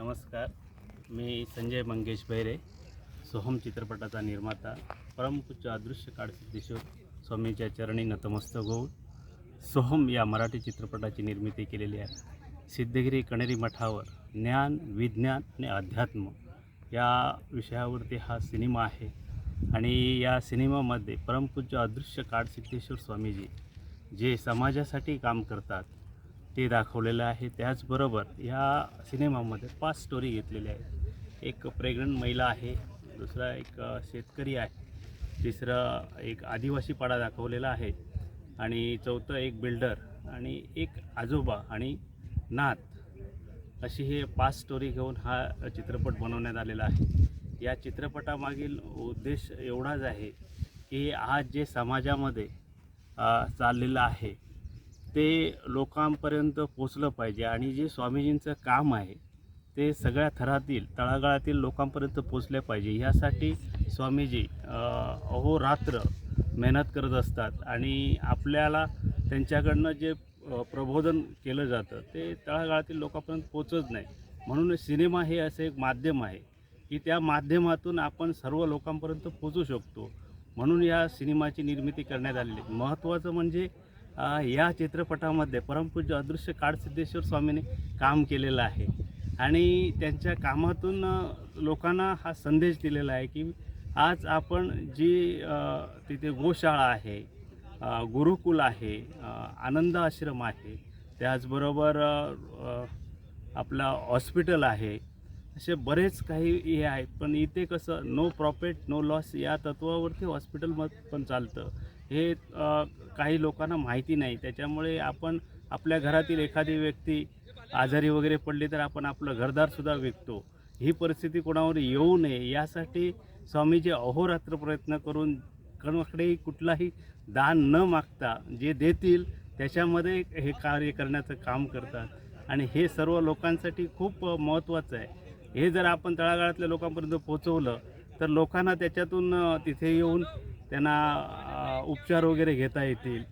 नमस्कार. मी संजय मंगेश भैरे सोहम चित्रपटाचा निर्माता परमपूज्य अदृश्य काळसिद्धेश्वर स्वामीच्या चरणी नतमस्तक होऊन सोहम या मराठी चित्रपटाची निर्मिती केलेली आहे. सिद्धगिरी कणेरी मठावर ज्ञान विज्ञान आणि अध्यात्म या विषयावरती हा सिनेमा आहे आणि या सिनेमामध्ये परमपूज्य अदृश्य काळसिद्धेश्वर स्वामीजी जे समाजासाठी काम करतात ते दाखवलेलं आहे. त्याचबरोबर ह्या सिनेमामध्ये पाच स्टोरी घेतलेल्या आहेत. एक प्रेग्नंट महिला आहे दुसरा एक शेतकरी आहे तिसरं एक आदिवासी पाडा दाखवलेला आहे आणि चौथं एक बिल्डर आणि एक आजोबा आणि नात. अशी हे पाच स्टोरी घेऊन हा चित्रपट बनवण्यात आलेला आहे. या चित्रपटामागील उद्देश एवढाच आहे की आज जे समाजामध्ये चाललेलं आहे ते लोकांपर्यंत पोचलं पाहिजे आणि जे स्वामीजींचं काम आहे ते सगळ्या थरातील तळागाळातील लोकांपर्यंत पोचले पाहिजे. ह्यासाठी स्वामीजी अहोरात्र मेहनत करत असतात आणि आपल्याला त्यांच्याकडनं जे प्रबोधन केलं जातं ते तळागाळातील लोकांपर्यंत पोचत नाही. म्हणून सिनेमा हे असं एक माध्यम आहे की त्या माध्यमातून आपण सर्व लोकांपर्यंत पोचू शकतो. म्हणून या सिनेमाची निर्मिती करण्यात आलेली महत्त्वाचं म्हणजे या चित्रपटामध्ये परमपूज्य अदृश्य काळसिद्धेश्वर स्वामीने काम केलेलं आहे. आणि त्यांच्या कामातून लोकांना हा संदेश दिलेला आहे की आज आपण जी तिथे गोशाळा आहे गुरुकुल आहे आनंद आश्रम आहे त्याचबरोबर आपला हॉस्पिटल आहे असे बरेच काही हे आहेत. पण इथे कसं नो प्रॉफिट नो लॉस या तत्वावरती हॉस्पिटल मग पण चालतं. हे काही लोकांना माहिती नाही. त्याच्यामुळे आपण आपल्या घरातील एखादी व्यक्ती आजारी वगैरे पडली तर आपण आपलं घरदारसुद्धा विकतो. ही परिस्थिती कोणावर येऊ नये. यासाठी स्वामीजी अहोरात्र प्रयत्न करून कोणाकडेही कुठलाही दान न मागता जे देतील त्याच्यामध्ये हे कार्य करण्याचं काम करतात. आणि हे सर्व लोकांसाठी खूप महत्त्वाचं आहे. हे जर आपण तळागाळातल्या लोकांपर्यंत पोचवलं तर लोकांना त्याच्यातून तिथे येऊन त्यांना उपचार वगैरे घेता येतील.